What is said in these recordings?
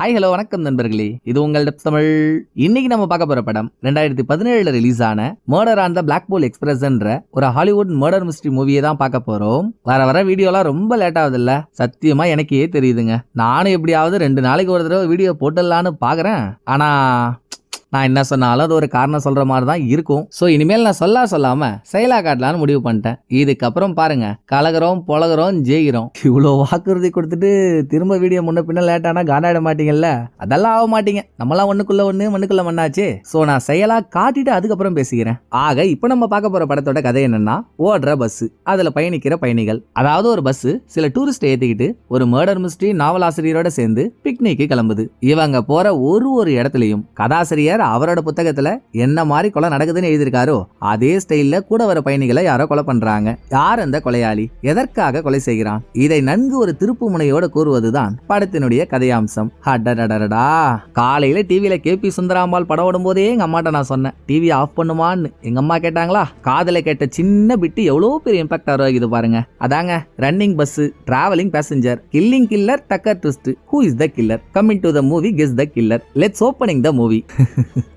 Hi hello வணக்கம் நண்பர்களே. இது உங்கள் டெப் தமிழ். இன்னைக்கு நம்ம பார்க்க போற படம் ரெண்டாயிரத்தி பதினேழுல ரிலீஸ் ஆன murder on the black pool எக்ஸ்பிரஸ்ன்ற ஒரு ஹாலிவுட் மர்டர் மிஸ்ட்ரி மூவியை தான் பார்க்க போறோம். வர வர வீடியோலாம் ரொம்ப லேட் ஆகுதுல்ல. சத்தியமா எனக்கே தெரியுதுங்க. நானும் எப்படியாவது ரெண்டு நாளைக்கு ஒரு தடவை வீடியோ போட்டுடலான்னு பாக்குறேன் ஆனா நான் என்ன சொன்னாலும் அது ஒரு காரணம் சொல்ற மாதிரி தான் இருக்கும். ஸோ இனிமேல் நான் சொல்ல சொல்லாம செயலா காட்டலான்னு முடிவு பண்ணிட்டேன். இதுக்கப்புறம் பாருங்க. கலகிறோம் பொலகிறோம் ஜெயிக்கிறோம். இவ்வளோ வாக்குறுதி கொடுத்துட்டு திரும்ப வீடியோ முன்ன பின்ன லேட்டானா காண்டாட மாட்டீங்கல்ல? அதெல்லாம் ஆக மாட்டீங்க. நம்மளாம் ஒண்ணுக்குள்ள ஒண்ணு மண்ணுக்குள்ள மண்ணாச்சு. ஸோ நான் செயலா காட்டிட்டு அதுக்கப்புறம் பேசிக்கிறேன். ஆக இப்போ நம்ம பார்க்க போற படத்தோட கதை என்னன்னா ஓடுற பஸ் அதுல பயணிக்கிற பயணிகள். அதாவது ஒரு பஸ் சில டூரிஸ்ட் ஏத்திக்கிட்டு ஒரு மர்டர் மிஸ்ட்ரி நாவல் ஆசிரியரோட சேர்ந்து பிக்னிக்கு கிளம்புது. இவங்க போற ஒரு ஒரு இடத்துலையும் கதாசிரியர் அவரோட புத்தகத்துல என்ன மாதிரி கொலை நடக்குதுன்னு எழுதியிருக்காரோ அதே ஸ்டைல்ல கூட வர பயணிகளை யாரோ கொலை பண்றாங்க. யார் அந்த கொலையாளி? எதற்காக கொலை செய்கிறான்? இதை நன்கு ஒரு திருப்பு முனையோட கூறுவதுதான் படத்தினுடைய கதையாம்சம். அடடடடடா. காலையில டிவியில கே பி சுந்தராம்பாள் படம் ஓடும் போதே எங்க அம்மாட்ட நான் சொன்னேன் டிவி ஆஃப் பண்ணுமான்னு. எங்க அம்மா கேட்டாங்களா காதல கேட்ட சின்ன பிட்டு எவ்வளவு பெரிய இம்பாக்ட் ஆகுது பாருங்க. அதாங்க running bus travelling passenger killing killer Tucker twist who is the killer coming to the movie guess the killer let's opening the movie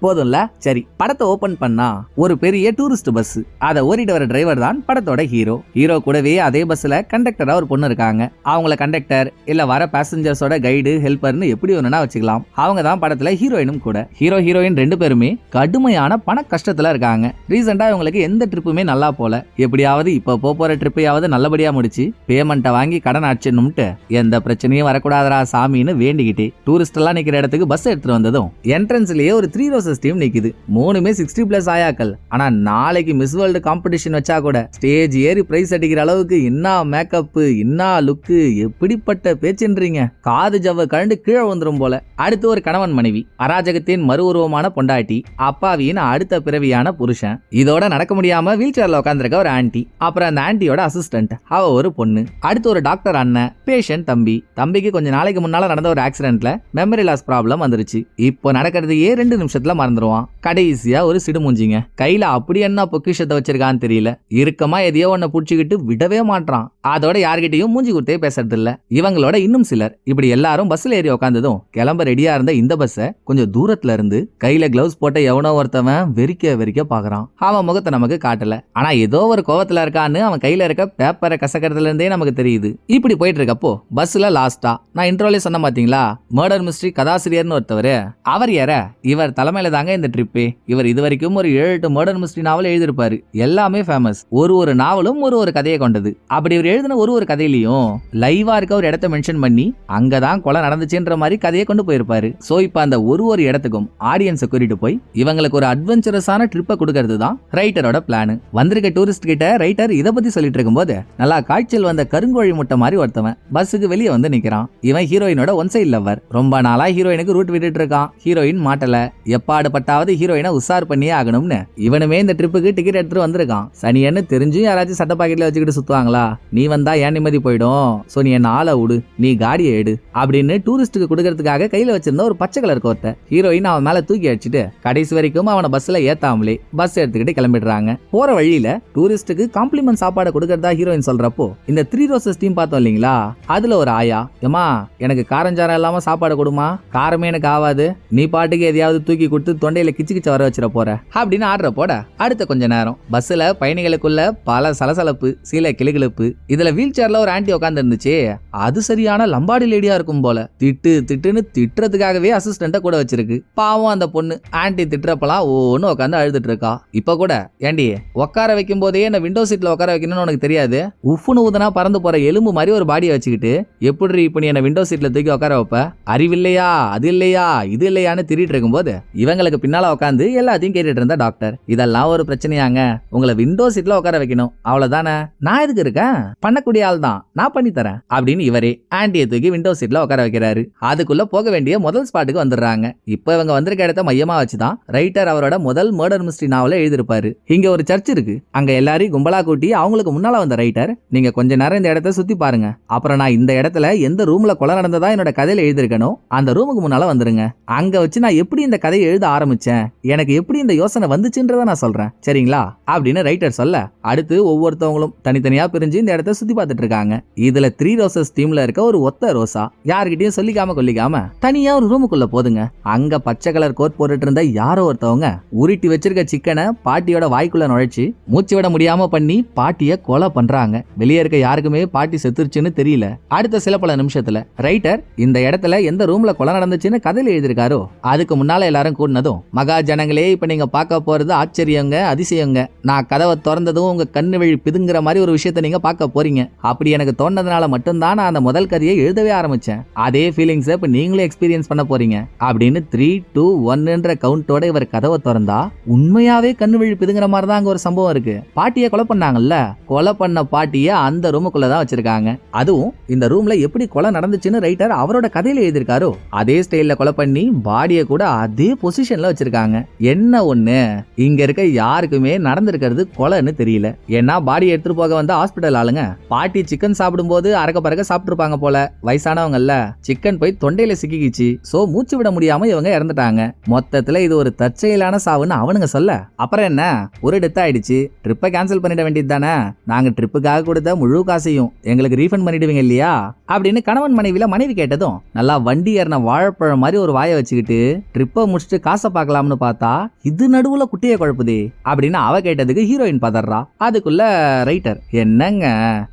போதும்ல? சரி படத்தை ஓபன் பண்ணா ஒரு பெரிய டூரிஸ்ட் பஸ் அதை ஓடிட்டு வர டிரைவர் தான் படத்தோட ஹீரோ ஹீரோ கூடவே அதே பஸ்ல கண்டக்டரா ஒரு பொண்ணு இருக்காங்க. அவங்கள கண்டக்டர் இல்ல வர பேசஞ்சர்ஸோட கைடு ஹெல்ப்பர்னு எப்படி ஒண்ணுனா வச்சுக்கலாம். அவங்க தான் படத்துல ஹீரோயினும் கூட. ஹீரோ ஹீரோயின் ரெண்டு பேருமே கடுமையான பண கஷ்டத்துல இருக்காங்க. ரீசெண்டா இவங்களுக்கு எந்த ட்ரிப்புமே நல்லா போல. எப்படியாவது இப்ப போக போற ட்ரிப்பையாவது நல்லபடியா முடிச்சு பேமெண்ட்டை வாங்கி கடன் அடிச்சிடணும்ட்டு எந்த பிரச்சனையும் வரக்கூடாதரா சாமின்னு வேண்டிக்கிட்டே டூரிஸ்ட் எல்லாம் நிக்கிற இடத்துக்கு பஸ் எடுத்துட்டு வந்ததும் என்ட்ரன்ஸ்லயே ஒரு த்ரீ ரோசஸ் டீம் நிக்குது. மூணுமே சிக்ஸ்டி பிளஸ் ஆயாக்கள். ஆனா நாளைக்கு மிஸ் வேர்ல்டு காம்படிஷன் வச்சா கூட ஸ்டேஜ் ஏறி பிரைஸ் அடிக்கிற அளவுக்கு என்ன மேக்கப் என்ன லுக்கு எப்படிப்பட்ட பேச்சுன்றீங்க? காது ஜவ்வ கழண்டு கீழே வந்துடும் போல. அடுத்து ஒரு கணவன் மனைவி அராஜகத்தின் மறு உருவமான பொண்டாட்டி அப்பாவியின் அடுத்த பிறவியான புருஷன். இதோட நடக்க முடியாம வீல் சேர்ல உட்காந்துருக்க ஒரு ஆன்டி அப்புறம் அந்த ஆன்ட்டியோட அசிஸ்டன்ட் அவ ஒரு பொண்ணு. அடுத்து ஒரு டாக்டர் அண்ணன் பேஷண்ட் தம்பி. தம்பிக்கு கொஞ்ச நாளைக்கு முன்னால நடந்த ஒரு ஆக்சிடென்ட்ல மெமரி லாஸ் ப்ராப்ளம் வந்துருச்சு. இப்போ நடக்கிறதையே ரெண்டு நிமிஷம் நிமிஷத்துல மறந்துடுவான் கடைசியா ஒரு சிடுமூஞ்சிங்க கையில அப்படி என்ன பொக்கிஷத்தை வச்சிருக்கான்னு தெரியல. இறுக்கமா எதையோ ஒன்ன புடிச்சுக்கிட்டு விடவே மாட்றான். அதோட யார்கிட்டையும் மூஞ்சி கொடுத்தே பேசுறதில்ல. இவங்களோட இன்னும் சிலர். இப்படி எல்லாரும் பஸ்ல ஏறி உட்காந்ததும் கிளம்ப ரெடியா இருந்த இந்த பஸ்ஸை கொஞ்சம் தூரத்துல இருந்து கையில கிளவுஸ் போட்ட எவனோ ஒருத்தவன் வெறிக்க வெறிக்க பாக்குறான். அவன் முகத்தை நமக்கு காட்டல. ஆனா ஏதோ ஒரு கோவத்துல இருக்கான்னு அவன் கையில இருக்க பேப்பரை கசக்கிறதுல இருந்தே நமக்கு தெரியுது. இப்படி போயிட்டு இருக்கப்போ பஸ்ல லாஸ்டா நான் இன்ட்ரோலே சொன்ன பாத்தீங்களா? மர்டர் மிஸ்ட்ரி கதாசிரியர்னு ஒருத்தவர். அவர் யார? இவர் தலைமையில தாங்க இந்த ட்ரிப்பே இவர் இது வரைக்கும் ஒரு ஏழு எட்டு மர்டர் மிஸ்ட்ரி நாவல் எழுதியிருப்பாரு. எல்லாமே ஃபேமஸ் ஒரு ஒரு நாவலும் ஒரு ஒரு கதையை கொண்டது. அப்படி இவர் எழுதின ஒரு ஒரு கதையிலையும் லைவா இருக்க ஒரு இடத்த மென்ஷன் பண்ணி அங்கதான் கொலை நடந்துச்சுன்ற மாதிரி கதையை கொண்டு போயிருப்பாரு. சோ இப்ப அந்த ஒரு ஒரு இடத்துக்கும் ஆடியன்ஸை கூட்டிட்டு போய் இவங்களுக்கு ஒரு அட்வென்ச்சரஸான ட்ரிப்பை கொடுக்கறது தான் ரைட்டரோட பிளான் வந்திருக்க டூரிஸ்ட் கிட்ட ரைட்டர் இதை பத்தி சொல்லிட்டு இருக்கும்போது நல்லா காய்ச்சல் வந்த கருங்கோழி முட்டை மாதிரி ஒருத்தவன் பஸ்ஸுக்கு வெளியே வந்து நிக்கிறான். இவன் ஹீரோயினோட ஒன் சைட் லவர் ரொம்ப நாளா ஹீரோயினுக்கு ரூட் விட்டுட்டு இருக்கான். ஹீரோயின் மாட்டல. எப்பாடுபட்டாவது ஹீரோயினை உசார் பண்ணியே ஆகணும்னு. இவனுமே இந்த ட்ரிப்புக்கு டிக்கெட் எடுத்துட்டு வந்திருக்கான். சனியன்னு தெரிஞ்சும் யாராச்சும் சட்ட பாக்கெட்ல வச்சுக்கிட்டு சுத்துவாங்களா? நீ வந்தா ஏன் நிம்மதி போயிடும்? சோ நீ என்ன ஆளை விடு. நீ காடியை எடு. அப்படின்னு டூரிஸ்ட்டுக்கு கொடுக்கறதுக்காக கையில வச்சிருந்த ஒரு பச்சை கலர் கோர்த்தை ஹீரோயின் அவன் மேல தூக்கி அடிச்சுட்டு கடைசி வரைக்கும் அவனை பஸ்ல ஏத்தாமலே பஸ் எடுத்துக்கிட்டு கிளம்பிடுறாங்க. போற வழியில டூரிஸ்ட்டுக்கு காம்ப்ளிமெண்ட் சாப்பாடு கொடுக்கறதா ஹீரோயின் சொல்றப்போ இந்த த்ரீ ரோசஸ் டீம் பார்த்தோம் இல்லைங்களா? அதுல ஒரு ஆயா ஏமா எனக்கு காரஞ்சாரம் இல்லாம சாப்பாடு கொடுமா? காரமே எனக்கு ஆகாது நீ பாட்டுக்கு எதையாவது தூக்கி கொடுத்து தொண்டையில கிச்சு கிச்ச வர வச்சிட போற. அப்படின்னு ஆடுற போட அடுத்த கொஞ்ச நேரம். பஸ்ல பயணிகளுக்குள்ள பல சலசலப்பு சில கிளுகிழப்பு இதுல வீல் சேர்ல ஒரு ஆண்டி உட்காந்து இருந்துச்சு அது சரியான லம்பாடி லேடியா இருக்கும் போல. திட்டு திட்டுன்னு திட்டுறதுக்காகவே அசிஸ்டண்ட்டை கூட வச்சிருக்கு. பாவம் அந்த பொண்ணு. ஆண்டி திட்டுறப்பலாம் ஒன்னு உட்காந்து அழுதுட்டு இருக்கா இப்ப கூட ஏண்டி உட்கார வைக்கும் போதே என்ன விண்டோ சீட்ல உட்கார வைக்கணும்னு உனக்கு தெரியாது? உஃப்னு ஊதுனா பறந்து போற எலும்பு மாதிரி ஒரு பாடியை வச்சுக்கிட்டு எப்படி இப்ப நீ என்ன விண்டோ சீட்ல தூக்கி உட்கார வைப்ப? அறிவில்லையா? அது இல்லையா? இது இல்லையான்னு திரிட்டு இருக்கும்போது இவங்களுக்கு பின்னால உட்காந்து எல்லாத்தையும் கேட்டுட்டு இருந்தா டாக்டர் இதெல்லாம் ஒரு பிரச்சனையாங்க. உங்களை விண்டோ சீட்ல உட்கார வைக்கணும். அவ்வளவுதானே? நான் எதுக்கு இருக்கேன்? பண்ணக்கூடிய ஆள் தான். நான் பண்ணி தரேன். அப்படின்னு இவரே ஆண்டியை தூக்கி விண்டோ சீட்ல உட்கார வைக்கிறாரு. அதுக்குள்ள போக வேண்டிய முதல் ஸ்பாட்டுக்கு வந்துடுறாங்க. இப்போ இவங்க வந்திருக்க இடத்த மையமா வச்சுதான் ரைட்டர் அவரோட முதல் மர்டர் மிஸ்ட்ரி நாவல எழுதியிருப்பாரு. இங்க ஒரு சர்ச் இருக்கு. அங்க எல்லாரையும் கும்பலா கூட்டி அவங்களுக்கு முன்னால வந்த ரைட்டர் நீங்க கொஞ்ச நேரம் இந்த இடத்த சுத்தி பாருங்க. அப்புறம் நான் இந்த இடத்துல எந்த ரூம்ல கொலை நடந்ததா என்னோட கதையில எழுதியிருக்கணும் அந்த ரூமுக்கு முன்னால வந்துருங்க. அங்க வச்சு நான் எப்படி இந்த கதை கதையை எழுத ஆரம்பிச்சேன். எனக்கு எப்படி இந்த யோசனை வந்துச்சுன்றத நான் சொல்றேன். சரிங்களா? அப்படின்னு ரைட்டர் சொல்ல அடுத்து ஒவ்வொருத்தவங்களும் தனித்தனியா பிரிஞ்சு இந்த இடத்த சுத்தி பார்த்துட்டு இருக்காங்க. இதுல த்ரீ ரோசஸ் டீம்ல இருக்க ஒரு ஒத்த ரோசா யார்கிட்டயும் சொல்லிக்காம கொல்லிக்காம தனியா ஒரு ரூமுக்குள்ள போதுங்க. அங்க பச்சை கலர் கோட் போட்டுட்டு இருந்த யாரோ ஒருத்தவங்க உருட்டி வச்சிருக்க சிக்கனை பாட்டியோட வாய்க்குள்ள நுழைச்சு மூச்சு விட முடியாம பண்ணி பாட்டிய கொலை பண்றாங்க. வெளியே இருக்க யாருக்குமே பாட்டி செத்துருச்சுன்னு தெரியல. அடுத்த சில பல நிமிஷத்துல ரைட்டர் இந்த இடத்துல எந்த ரூம்ல கொலை நடந்துச்சுன்னு கதையில எழுதியிருக்காரோ அதுக்கு முன்னால எல்லாரும் கூடினதும் மகா ஜனங்களே இப்போ நீங்கள் பார்க்க போகிறது ஆச்சரியங்க அதிசயங்க. நான் கதவை திறந்ததும் உங்கள் கண்ணு வழி பிதுங்கிற மாதிரி ஒரு விஷயத்த நீங்கள் பார்க்க போறீங்க. அப்படி எனக்கு தோணதுனால மட்டும்தான் நான் அந்த முதல் கதையை எழுதவே ஆரம்பித்தேன் அதே ஃபீலிங்ஸை இப்போ நீங்களே எக்ஸ்பீரியன்ஸ் பண்ண போறீங்க. அப்படின்னு த்ரீ டூ ஒன்னுன்ற கவுண்டோட இவர் கதவை திறந்தா உண்மையாவே கண்ணு வழி பிதுங்கிற மாதிரி தான் அங்கே ஒரு சம்பவம் இருக்கு. பாட்டியை கொலை பண்ணாங்கல்ல? கொலை பண்ண பாட்டியை அந்த ரூமுக்குள்ள தான் வச்சிருக்காங்க. அதுவும் இந்த ரூம்ல எப்படி கொலை நடந்துச்சுன்னு ரைட்டர் அவரோட கதையில எழுதியிருக்காரோ அதே ஸ்டைல்ல கொலை பண்ணி பாடியை கூட அதே பொசிஷன்ல வச்சிருக்காங்க. என்ன ஒண்ணு? இங்க இருக்க யாருக்குமே நடந்திருக்கிறது கொலைன்னு தெரியல. ஏன்னா பாடி எடுத்துட்டு போக வந்த ஹாஸ்பிட்டல் ஆளுங்க பாட்டி சிக்கன் சாப்பிடும்போது அறக்க பறக்க சாப்பிட்டுருப்பாங்க போல. வயசானவங்கல்ல சிக்கன் போய் தொண்டையில சிக்கிக்கிச்சு. சோ மூச்சு விட முடியாம இவங்க இறந்துட்டாங்க. மொத்தத்துல இது ஒரு தற்செயலான சாவுன்னு அவனுங்க சொல்ல. அப்புறம் என்ன? ஒரு டெத் ஆயிடுச்சு. ட்ரிப்பை கேன்சல் பண்ணிட வேண்டியது தானே? நாங்க ட்ரிப்புக்காக கொடுத்த முழு காசையும் எங்களுக்கு ரீஃபண்ட் பண்ணிடுவீங்க இல்லையா? அப்படின்னு கணவன் மனைவியில மனைவி கேட்டதும் நல்லா வண்டி ஏறின வாழைப்பழம் மாதிரி ஒரு வாயை வச்சுக்கிட்டு ட்ரிப்பை முடிச்சுட்டு காசை பார்க்கலாம்னு பார்த்தா இது நடுவுல குட்டியை குழப்புதே அப்படின்னு அவ கேட்டதுக்கு ஹீரோயின் பதறா. அதுக்குள்ள ரைட்டர் என்னங்க?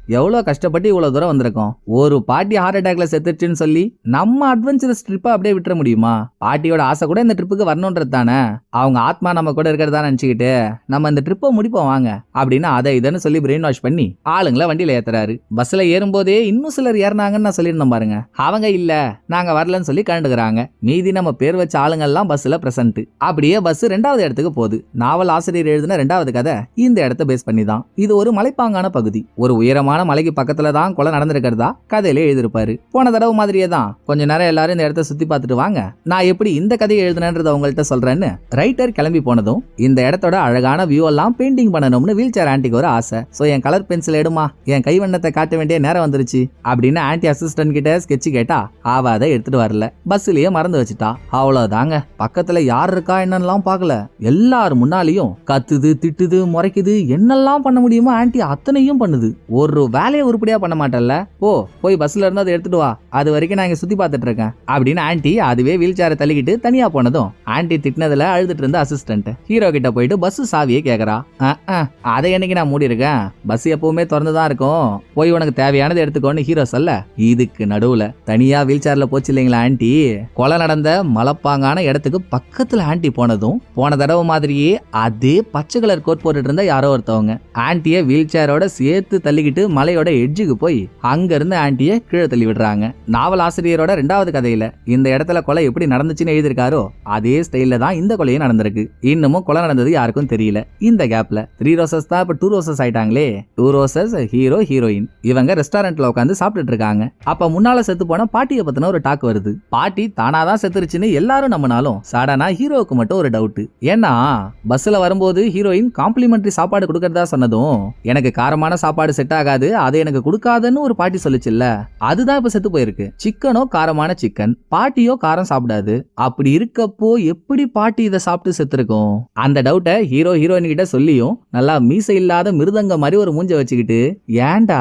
எவ்வளவு கஷ்டப்பட்டு இவ்வளவு தூரம் வந்திருக்கோம்? ஒரு பாட்டி ஹார்ட் அட்டாக்ல செத்துருச்சுன்னு சொல்லி நம்ம அட்வென்ச்சரஸ் ட்ரிப்பை அப்படியே விட்டுற முடியுமா? பாட்டியோட ஆசை கூட இந்த ட்ரிப்புக்கு வரணுன்றது தானே? அவங்க ஆத்மா நம்ம கூட இருக்கிறதா நினைச்சுக்கிட்டு நம்ம இந்த ட்ரிப்பை முடிப்போம் வாங்க. அப்படின்னு அதை இதன்னு சொல்லி பிரெயின் வாஷ் பண்ணி ஆளுங்களை வண்டியில ஏத்துறாரு. பஸ்ல ஏறும்போதே இன்னும் சிலர் ஏறினாங்கன்னு நான் சொல்லியிருந்தேன் பாருங்க. அவங்க இல்ல நாங்க வரலன்னு சொல்லி கண்டுக்கிறாங்க மீதி நம்ம பேர் வச்ச பஸ் பஸ்ல பிரசன்ட் அப்படியே பஸ் ரெண்டாவது இடத்துக்கு போகுது. நாவல் ஆசிரியர் எழுதின ரெண்டாவது கதை இந்த இடத்த பேஸ் பண்ணி தான் இது ஒரு மலைப்பாங்கான பகுதி. ஒரு உயரமான மலைக்கு பக்கத்துல தான் கொலை நடந்திருக்கிறதா கதையில எழுதியிருப்பாரு. போன தடவை மாதிரியே தான் கொஞ்ச நேரம் எல்லாரும் இந்த இடத்த சுத்தி பார்த்துட்டு வாங்க. நான் எப்படி இந்த கதையை எழுதுனேன்றத உங்கள்கிட்ட சொல்றேன்னு ரைட்டர் கிளம்பி போனதும் இந்த இடத்தோட அழகான வியூ எல்லாம் பெயிண்டிங் பண்ணணும்னு வீல் சேர் ஆண்டிக்கு ஒரு ஆசை. ஸோ என் கலர் பென்சில் எடுமா? என் கைவண்ணத்தை காட்ட வேண்டிய நேரம் வந்துருச்சு. அப்படின்னு ஆன்ட்டி அசிஸ்டன்ட் கிட்ட ஸ்கெட்ச் கேட்டா ஆவாத அதை எடுத்துட்டு வரல. பஸ்லயே மறந்து வச்சுட்டா. அவ்வளவுதாங்க. பக்கத்துல யார் இருக்கா என்னெல்லாம் பார்க்கல. எல்லார் முன்னாலையும் கத்துது திட்டுது முறைக்குது என்னெல்லாம் பண்ண முடியுமோ ஆன்ட்டி அத்தனையும் பண்ணுது. ஒரு வேலையை உருப்படியா பண்ண மாட்டேன்ல. ஓ போய் பஸ்ல இருந்து அதை எடுத்துட்டு வா. அது வரைக்கும் நான் இங்க சுத்தி பார்த்துட்டு இருக்கேன். அப்படின்னு ஆன்டி அதுவே வீல் சேரை தள்ளிக்கிட்டு தனியா போனதும் ஆன்ட்டி திட்டினதுல அழுதுட்டு இருந்த அசிஸ்டன்ட் ஹீரோ கிட்ட போயிட்டு பஸ் சாவியை கேக்குறா. அதை என்னைக்கு நான் மூடி இருக்கேன்? பஸ் எப்பவுமே திறந்து தான் இருக்கும். போய் உனக்கு தேவையானது எடுத்துக்கோன்னு ஹீரோ சொல்ல. இதுக்கு நடுவுல தனியா வீல் சேர்ல போச்சு இல்லைங்களா ஆன்டி கொலை நடந்த மலப்பாங்கான இடத்துக்கு பக்கத்துல ஆண்டி போனதும் போன தடவை மாதிரியே அதே பச்சை கலர் கோட் போட்டுட்டு இருந்த யாரோ ஒருத்தவங்க. ஆண்டியை வீல் சேரோட சேர்த்து தள்ளிக்கிட்டு மலையோட எட்ஜுக்கு போய் அங்க இருந்து கீழே தள்ளி விடுறாங்க. நாவல் ஆசிரியரோட ரெண்டாவது கதையில இந்த இடத்துல கொலை எப்படி நடந்துச்சுன்னு எழுதியிருக்காரோ அதே ஸ்டைல தான் இந்த கொலையும் நடந்திருக்கு. இன்னமும் கொலை நடந்தது யாருக்கும் தெரியல. இந்த கேப்ல த்ரீ ரோசஸ் தான் இப்ப டூ ரோசஸ் ஆயிட்டாங்களே. டூ ரோசஸ் ஹீரோ ஹீரோயின் இவங்க ரெஸ்டாரண்ட்ல உட்காந்து சாப்பிட்டுட்டு இருக்காங்க. அப்ப முன்னால செத்து போன பாட்டியை பத்தின ஒரு டாக் வருது. பாட்டி தானாதான் செத்துருச்சுன்னு எல்லாரும் சாடானா ஹீரோவுக்கு மட்டும் ஒரு டவுட் ஏன்னா பஸ்ல வரும்போது ஹீரோயின் காம்ப்ளிமெண்ட்ரி சாப்பாடு கொடுக்கறதா சொன்னதும் எனக்கு காரமான சாப்பாடு செட் ஆகாது அதை எனக்கு கொடுக்காதுன்னு ஒரு பாட்டி சொல்லுச்சுல்ல. அதுதான் இப்ப செத்து போயிருக்கு. சிக்கனோ காரமான சிக்கன் பாட்டியோ காரம் சாப்பிடாது. அப்படி இருக்கப்போ எப்படி பாட்டி இதை சாப்பிட்டு செத்துருக்கும்? அந்த டவுட்டை ஹீரோ ஹீரோயின் கிட்ட சொல்லியும் நல்லா மீசை இல்லாத மிருதங்க மாதிரி ஒரு மூஞ்ச வச்சுக்கிட்டு ஏன்டா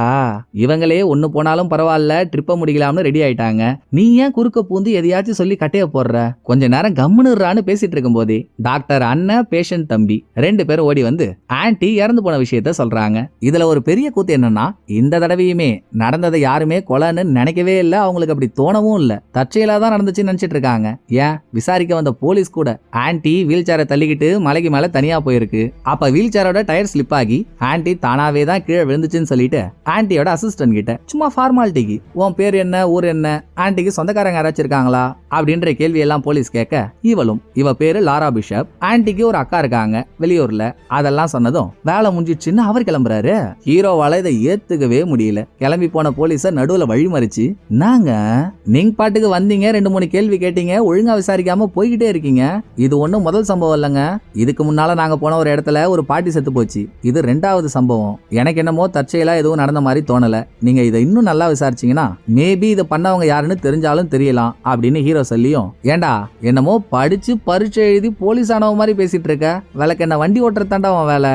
இவங்களே ஒன்னு போனாலும் பரவாயில்ல ட்ரிப்பை முடிக்கலாம்னு ரெடி ஆயிட்டாங்க. நீ ஏன் குறுக்க பூந்து எதையாச்சும் சொல்லி கட்டைய போடுற? கொஞ்ச நேரம் கம்முனுறான்னு பேசிட்டு இருக்கும் போதே டாக்டர் அண்ணன் பேஷண்ட் தம்பி ரெண்டு பேரும் ஓடி வந்து ஆன்டி இறந்து போன விஷயத்த சொல்றாங்க. இதுல ஒரு பெரிய கூத்து என்னன்னா இந்த தடவையுமே நடந்ததை யாருமே கொலைன்னு நினைக்கவே இல்லை. அவங்களுக்கு அப்படி தோணவும் இல்லை. தற்செயலா தான் நடந்துச்சுன்னு நினைச்சிட்டு இருக்காங்க ஏன்? விசாரிக்க வந்த போலீஸ் கூட ஆன்டி வீல் சேரை தள்ளிக்கிட்டு மலைக்கு மேல தனியா போயிருக்கு. அப்ப வீல் சேரோட டயர் ஸ்லிப் ஆகி ஆன்ட்டி தானாவே தான் கீழே விழுந்துச்சுன்னு சொல்லிட்டு ஆன்ட்டியோட அசிஸ்டன்ட் கிட்ட சும்மா ஃபார்மாலிட்டிக்கு உன் பேர் என்ன? ஊர் என்ன? ஆன்டிக்கு சொந்தக்காரங்க யாராச்சும் இருக்காங்களா? அப்படின்ற கேள்வி எல்லாம் போலீஸ் கேட்க இவளும் இவ பேரு லாரா பிஷப். ஆண்டிக்கு ஒரு அக்கா இருக்காங்க வெளியூர்ல. அதெல்லாம் சொன்னதும் வேலை முடிஞ்சிடுச்சுன்னு அவர் கிளம்புறாரு? ஹீரோவால இதை ஏத்துக்கவே முடியல. கிளம்பி போன போலீஸ நடுவுல வழிமறிச்சு நாங்க நீங்க பாட்டுக்கு வந்தீங்க ரெண்டு மூணு கேள்வி கேட்டீங்க ஒழுங்கா விசாரிக்காம போய்கிட்டே இருக்கீங்க. இது ஒண்ணும் முதல் சம்பவம் இல்லைங்க. இதுக்கு முன்னால நாங்க போன ஒரு இடத்துல ஒரு பாட்டி செத்து போச்சு. இது ரெண்டாவது சம்பவம். எனக்கு என்னமோ தற்செயலா எதுவும் நடந்த மாதிரி தோணல. நீங்க இதை இன்னும் நல்லா விசாரிச்சீங்கன்னா மேபி இதை பண்ணவங்க யாருன்னு தெரிஞ்சாலும் தெரியலாம் அப்படின்னு ஹீரோ சொல்லியும் ஏண்டா என்னமோ படிச்சு பரீட்சை எழுதி போலீஸ் ஆனவ மாதிரி பேசிட்டு இருக்க? விளக்கு என்ன வண்டி ஓட்டுறதாண்டா உன் வேலை?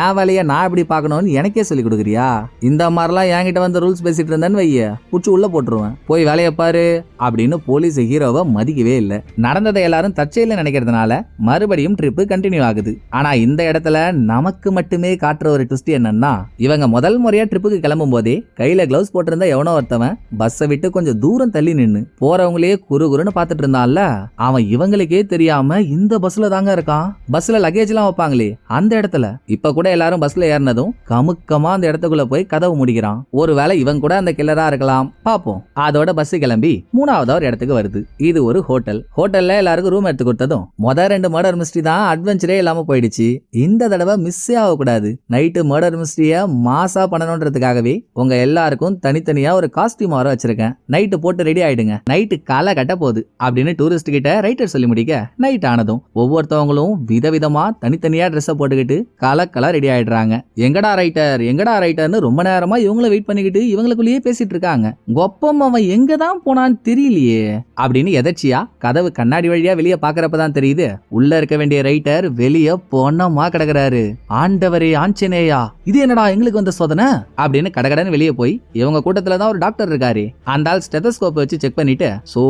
என் வேலையை நான் எப்படி பார்க்கணும்னு எனக்கே சொல்லி கொடுக்குறியா? இந்த மாதிரிலாம் என்கிட்ட வந்து ரூல்ஸ் பேசிட்டு இருந்தேன்னு வைய புடிச்சு உள்ள போட்டுருவேன். போய் வேலையை பாரு அப்படின்னு போலீஸ் ஹீரோவை மதிக்கவே இல்லை. நடந்ததை எல்லாரும் தற்செயல நினைக்கிறதுனால மறுபடியும் ட்ரிப்பு கண்டினியூ ஆகுது. ஆனா இந்த இடத்துல நமக்கு மட்டுமே காட்டுற ஒரு ட்விஸ்ட் என்னன்னா இவங்க முதல் முறையா ட்ரிப்புக்கு கிளம்பும் போதே கையில கிளவுஸ் போட்டிருந்த எவனோ ஒருத்தவன் பஸ்ஸை விட்டு கொஞ்சம் தூரம் தள்ளி நின்னு போறவங்களே குறு குறுன்னு பார்த்துட்டு இருந்தான்ல அவன் இவங்களுக்கே தெரியாம இந்த பஸ்ல தாங்க இருக்கான். பஸ்ல லக்கேஜ் எல்லாம் வைப்பாங்களே அந்த இடத்துல. இப்ப கூட எல்லாரும் பஸ்ல ஏறினதும் கமுக்கமா அந்த இடத்துக்குள்ள போய் கதவு முடிக்கிறான். ஒருவேளை இவன் கூட அந்த கில்லரா இருக்கலாம். பாப்போம். அதோட பஸ் கிளம்பி மூணாவதா ஒரு இடத்துக்கு வருது. இது ஒரு ஹோட்டல் ஹோட்டல்ல எல்லாருக்கும் ரூம் எடுத்து கொடுத்ததும் மொத ரெண்டு மர்டர் மிஸ்ட்ரி தான் அட்வென்ச்சரே இல்லாம போயிடுச்சு. இந்த தடவை மிஸ்ஸே ஆகக்கூடாது. நைட்டு மர்டர் மிஸ்ட்ரிய மாசா பண்ணணுன்றதுக்காகவே உங்க எல்லாருக்கும் தனித்தனியா ஒரு காஸ்டியூம் வர வச்சிருக்கேன். நைட்டு போட்டு ரெடி ஆயிடுங்க. நைட்டு களை கட்ட போகுது அப்படின்னு டூரிஸ்ட் கிட்ட ரைட்டர் சொல்லி முடிக்க நைட் ஆனதும் ஒவ்வொருத்தவங்களும் விதவிதமா தனித்தனியா ட்ரெஸ்ஸை போட்டுக்கிட்டு கலக்கலா ரெடி ஆயிடுறாங்க. எங்கடா ரைட்டர் எங்கடா ரைட்டர்னு ரொம்ப நேரமா இவங்கள வெயிட் பண்ணிக்கிட்டு இவங்களுக்குள்ளேயே பேசிட்டு இருக்காங்க. கொப்பம் அவன் எங்க தான் போனான்னு தெரியலையே? அப்படின்னு எதர்ச்சியா கதவு கண்ணாடி வழியா வெளியே பாக்குறப்ப தான் தெரியுது. உள்ள இருக்க வேண்டிய ரைட்டர் வெளியே பொன்னமா கிடக்குறாரு. ஆண்டவரே ஆஞ்சநேயா இது என்னடா எங்களுக்கு வந்த சோதனை? அப்படின்னு கடகடன்னு வெளியே போய் இவங்க கூட்டத்தில் தான் ஒரு டாக்டர் இருக்காரு. அந்த ஆள் ஸ்டெத்தஸ்கோப் வச்சு செக் பண்ணிட்டு சோ